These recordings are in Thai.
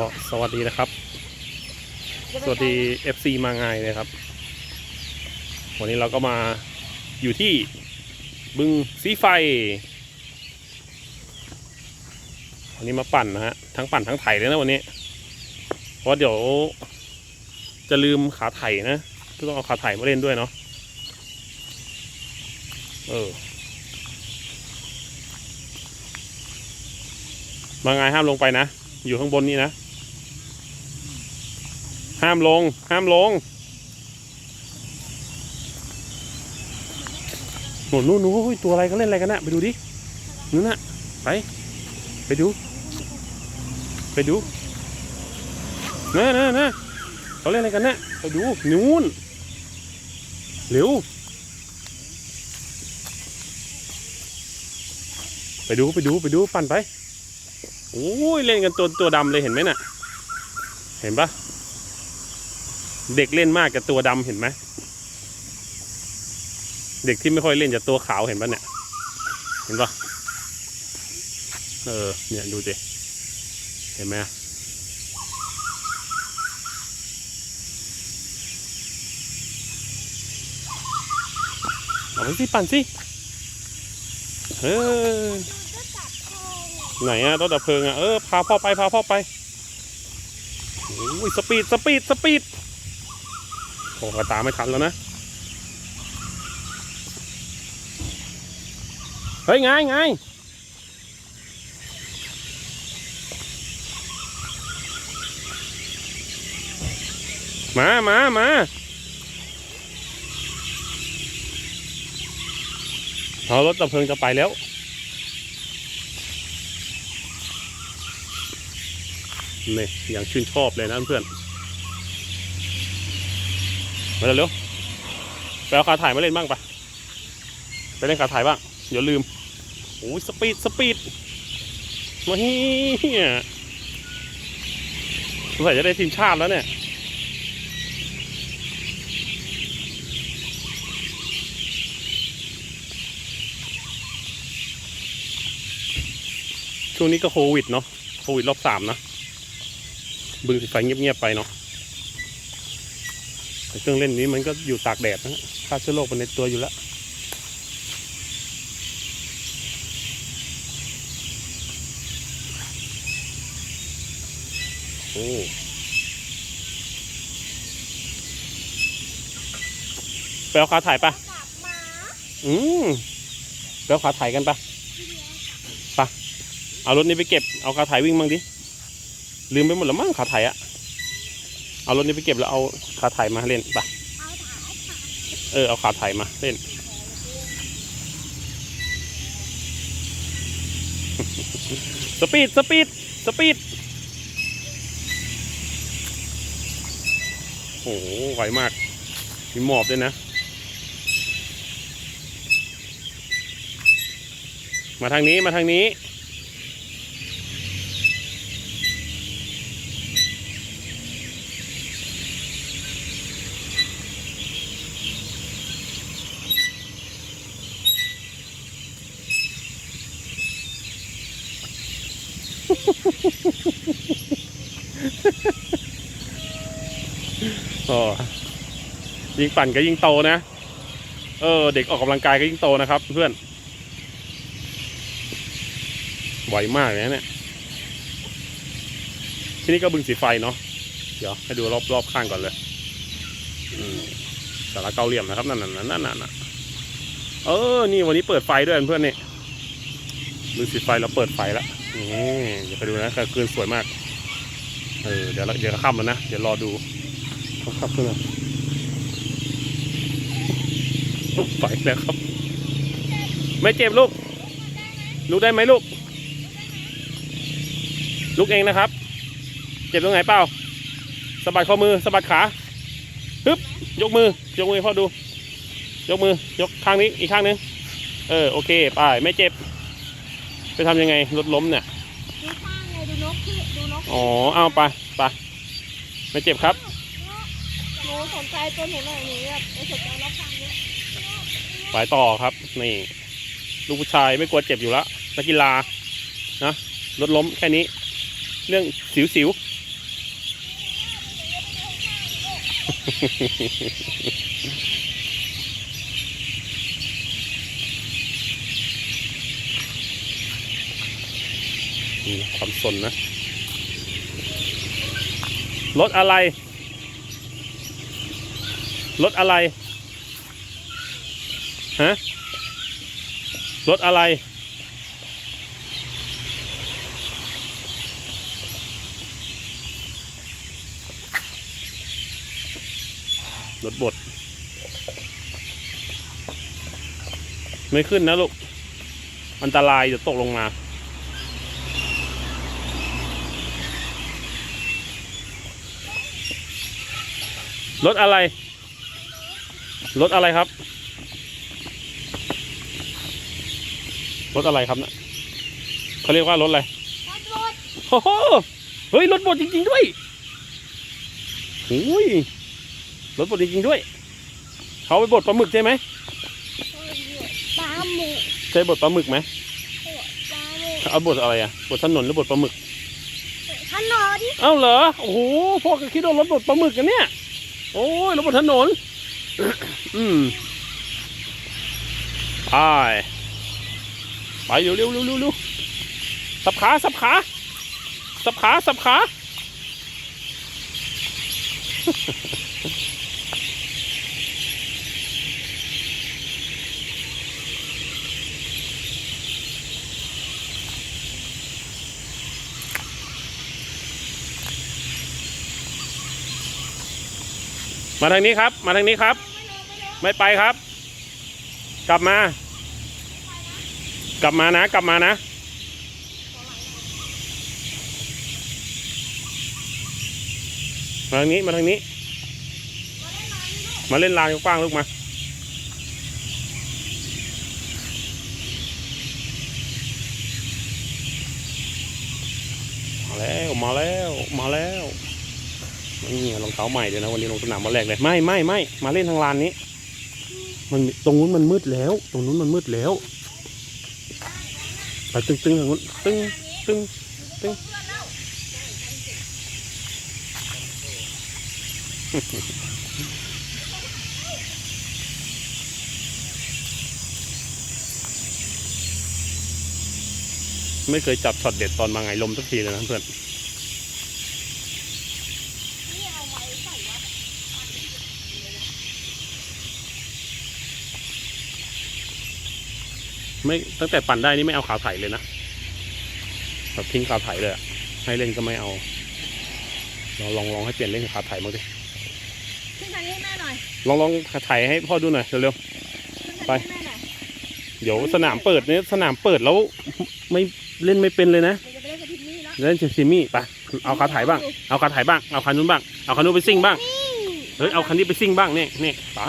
ก็สวัสดีนะครับ สวัสดี FC มาไงนะครับ วันนี้เราก็มาอยู่ที่บึงสีไฟ วันนี้มาปั่นนะฮะ ทั้งปั่นทั้งไถเลยนะวันนี้ เพราะเดี๋ยว จะลืมขาไถนะก็ต้องเอาขาไถมาเล่นด้วยเนาะ เออมาไงห้ามลงไปนะ อยู่ข้างบนนี่นะ ห้ามลง ห้ามลงโน่นนู่นนู่นตัวอะไรก็เล่นอะไรกันนะไปดูดินู่นน่ะไป ไปดู ไปดูนะนะนะเขาเล่นอะไรกันนะไปดูนู่นเร็วไปดูไปดูไปดูปั่นไปโอ้ยเล่นกันตัวตัวดำเลยเห็นไหมน่ะ เห็นปะ เด็กเล่นมากกับตัวดำเห็นไหม เด็กที่ไม่ค่อยเล่นจะตัวขาวเห็นปะเนี่ย เห็นปะเออ เนี่ยดูสิเห็นไหมเอาไปสิปั่นสิเออไหนอะรถดับเพลิงอะเออ พาพ่อไป พาพ่อไป โอ้ย สปีด สปีด สปีด โอ้กระตามไม่ทันแล้วนะ เฮ้ยไงไงมามามาเอารถดับเพลิงจะไปแล้วนี่อย่างชื่นชอบเลยนะเพื่อน มาเร็วไปเอาขาถ่ายมาเล่นบ้างปะไปเล่นขาถ่ายบ้างเดี๋ยวลืมโอ้ยสปีดสปีดมาเฮียสงสัยจะได้ทีมชาติแล้วเนี่ยช่วงนี้ก็โควิดเนาะโควิดรอบสามนะบึงสีไฟเงียบๆไปเนาะ เครื่องเล่นนี้มันก็อยู่ตากแดดนะฆ่าเชื้อโรคไปในตัวอยู่แล้วโอ้ไปเอาขาถ่ายปะอืมไปเอาขาถ่ายกันปะปะเอารถนี้ไปเก็บ เอาขาถ่ายวิ่งบ้างดิ ลืมไปหมดแล้วมั้งขาถ่ายอะ เอารถนี้ไปเก็บแล้วเอาขาถ่ายมาเล่นปะเอออเอาขาถ่ายมาเล่น สปีดสปีดสปีดโอ้โหไวมากมีหมอบด้วยนะ มาทางนี้มาทางนี้ อ๋อยิงปั่นก็ยิงโตนะ เออ เด็กออกกำลังกายก็ยิ่งโตนะครับเพื่อนไหวมากเลยเนี่ย ที่นี่ก็บึงสีไฟเนาะ เดี๋ยวให้ดูรอบรอบข้างก่อนเลยสาระเกาเหลี่ยมนะครับนั่นนั่นนั่นนั่นเออ นี่วันนี้เปิดไฟด้วยเพื่อนเนี่ยบึงสีไฟเราเปิดไฟแล้ว นี่เดี๋ยวไปดูนะกลางคืนสวยมาก เออเดี๋ยวเดี๋ยวก็ค่ำแล้วนะ เดี๋ยวรอดูครับเพื่อนไปแล้วครับ ไม่เจ็บลูก ลูกได้ไหมลูก ลูกเองนะครับ เจ็บตรงไหนเปล่าสะบัดข้อมือสะบัดขาฮึบยกมือ ยกมือพ่อดู ยกมือ ยกข้างนี้ อีกข้างนึง เออ โอเค ไป ไม่เจ็บ ไปทำยังไงรถล้มเนี่ย ดูข้างไงดูนกดูนกอ๋อ เอาไปไปไม่เจ็บครับ หนูสนใจตัวหนูหน่อยหนูแบบไปสนใจรับฟางเยอะไปต่อครับ นี่ ลูกผู้ชายไม่กลัวเจ็บอยู่แล้วนักกีฬานะรถล้มแค่นี้ เรื่องสิวสิว นี่ความสนนะ รถอะไร รถอะไร ฮะ รถอะไร รถบด ไม่ขึ้นนะลูก อันตรายจะตกลงมา รถอะไร รถอะไรครับ รถอะไรครับนะเขาเรียกว่ารถอะไรรถรถโอ้โหเฮ้ยรถบดจริง ๆ ด้วยโอ้ยรถบดจริง ๆ ด้วย เขาไปบดปลาหมึกใช่ไหมปลาหมึกใช่บดปลาหมึกไหมปลาหมึกเอาบดอะไรอะบดถนนหรือบดปลาหมึกถนนเอ้าเหรอ โอ้โหพ่อก็คิดว่ารถบดปลาหมึกกันเนี่ย โอ้ยรถบนถนน อืมไปไปเร็วเร็วเร็วเร็วเร็วสับขาสับขาสับขาสับขา มาทางนี้ครับ มาทางนี้ครับ ไม่ไปครับ กลับมา กลับมานะ กลับมานะ มาทางนี้ มาทางนี้ มาเล่นลานกว้างลูกมามาแล้วมาแล้ว มาแล้ว นี่รองเท้าใหม่เดี๋ยนะวันนี้ลงสนามมาแรกเลยไม่ไม่ไม่มาเล่นทางลานนี้ มันตรงนู้นมันมืดแล้ว ตรงนู้นมันมืดแล้วไปตึงตึงทางนู้นตึงตึงตึงไม่เคยจับช็อตเด็ดตอนมาไงลมสักทีเลยนะเพื่อนเอาไว้ใส่วัด ไม่ตั้งแต่ปั่นได้นี่ไม่เอาขาไถเลยนะแบบทิ้งขาไถเลยอะให้เล่นก็ไม่เอาลองลองลองให้เปลี่ยนเล่นขาไถมางดิขึ้นทางนี้ให้แม่หน่อยลองลองขาไถให้พ่อดูหน่อยเร็วขึ้นทางไปนี้ให้แม่หน่อยๆเดี๋ยวสนามเปิดเนี่ยสนามเปิดแล้วไม่เล่นไม่เป็นเลยนะเดี๋ยวจะไปเล่นกับทิมมี่แล้วเล่นเชซิมี่ไปเอาขาไถบ้าง เอาขาไถบ้าง เอาคันนู้นบ้าง เอาคันนู้นไปซิ่งบ้าง เฮ้ย เอาคันนี้ไปซิ่งบ้างนี่นี่ไป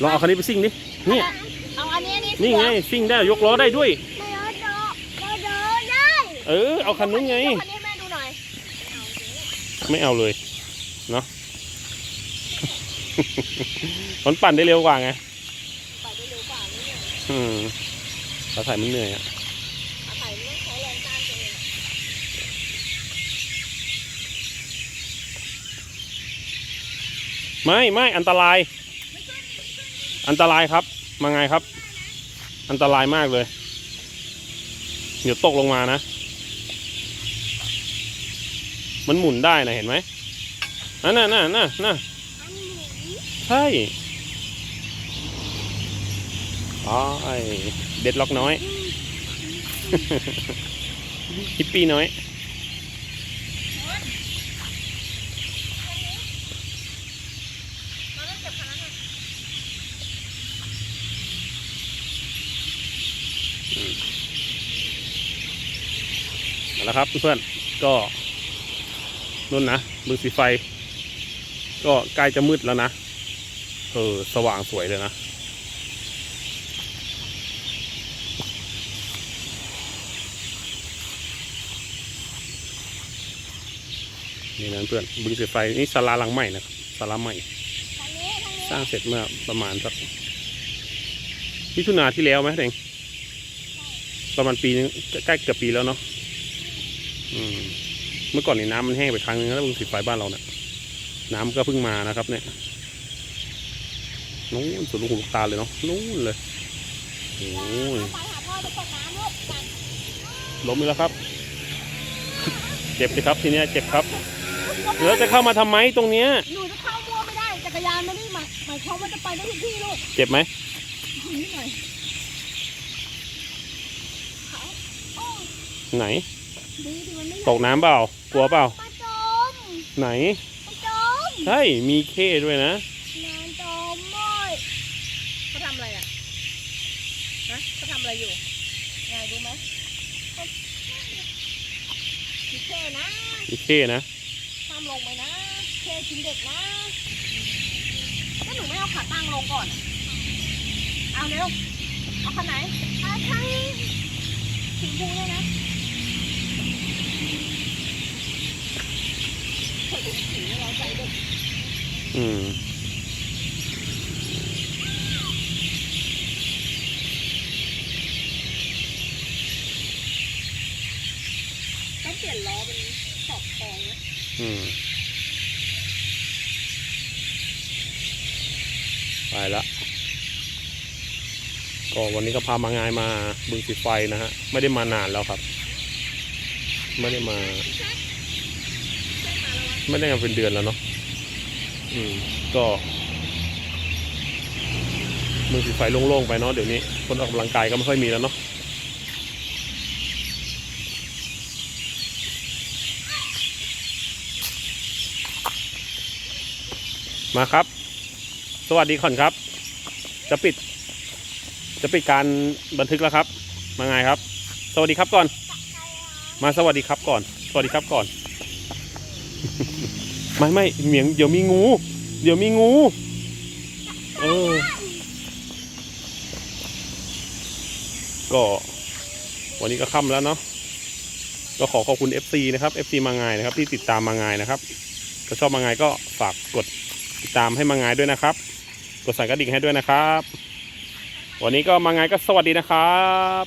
ลองเอาคันนี้ไปซิ่งดิ เนี่ยเอาอั นนี้อันนี้นี่ไงซิ่งได้ยกล้อได้ด้วยไม่เอาดอกก็เดินได้เออ เอาคันนู้นไงยกคันนี้ให้แม่ดูหน่อย ไม่เอาเลย เนาะมันปั่นได้เร็วกว่าไงไปได้เร็วกว่านี่เนี่ยอืมขาไถมันเหนื่อยอะอาศัยไม่ต้องใช้แรงต้านตัวเองไม่ไม่อันตราย อันตรายครับ มาไงครับ อันตรายมากเลย เดี๋ยวตกลงมานะ มันหมุนได้นะเห็นไหมนั่นน่ะน่ะน่ะน่ะอันหนูใช่อ๋อเด็ดล็อกน้อย ฮิปปี้น้อย เราต้องเก็บคันนั้นน่ะ เอาละครับเพื่อนๆก็นุ่นนะมือสีไฟ ก็ใกล้จะมืดแล้วนะ เออ สว่างสวยเลยนะ นี่นะเพื่อนบึงสีไฟนี่ศาลาหลังใหม่นะครับศาลาใหม่ทางนี้ทางนี้สร้างเสร็จเมื่อประมาณสักมิถุนาที่แล้วไหมเองประมาณปีนึงใกล้เกือบปีแล้วเนาะอืม เมื่อก่อนนี่น้ำมันแห้งไปครั้งนึงแล้วบึงสีไฟบ้านเราเนี่ยน้ำก็เพิ่งมานะครับ เนี่ยนู้นสุดลูกหูลูกตาเลยเนาะนู้นเลยโอ้ยไปหาพ่อจะตกน้ำลูกกันล้มอีกแล้วครับ เจ็บสิครับทีเนี้ยเจ็บครับแล้วจะเข้ามาทำไมตรงเนี้ยหนูจะเข้ามั่วไม่ได้จักรยานไม่ได้หมายหมายความว่าจะไปได้ทุกที่ลูกเจ็บไหมนิดหน่อยเขาโอ้ไหน ดีดีมันไม่ตกน้ำเปล่า กลัวเปล่า มาจมไหน มาจมใช่ มีเข้ด้วยนะนานจมเลยเขาทำอะไรอะฮะเขาทำอะไรอยู่ไงรู้ไหมเขาพี่เท่นะมีเข้นะห้ามลงไปนะเท่ชิ้นเด็กนะแล้วหนูไม่เอาขาตั้งลงก่อน เอาเร็ว เอาคันไหนเอาคันสีชมพูเลยนะเฮ้ยสีเราใจเด็ก อืมต้องเปลี่ยนล้อเป็นขอบทองนะอืมไปละก็วันนี้ก็พามางายมาบึงสีไฟนะฮะ ไม่ได้มานานแล้วครับ ไม่ได้มา ไม่ได้มาเป็นเดือนแล้วเนาะอืมก็บึงสีไฟโล่งๆไปเนาะเดี๋ยวนี้ คนออกกำลังกายก็ไม่ค่อยมีแล้วเนาะมาครับ สวัสดีก่อนครับ จะปิด จะปิดการบันทึกแล้วครับ มาไงครับ สวัสดีครับก่อน มาสวัสดีครับก่อน สวัสดีครับก่อน ไม่ไม่เหมียงเดี๋ยวมีงู เดี๋ยวมีงู เออ ก็วันนี้ก็ค่ำแล้วเนาะก็ขอขอบคุณ FC นะครับ FC มาไงายนะครับ ที่ติดตามมาไงายนะครับถ้าชอบมาไงายก็ฝากกดติดตามให้มางายด้วยนะครับ กดสั่นกระดิ่งให้ด้วยนะครับ วันนี้ก็มางายก็สวัสดีนะครับ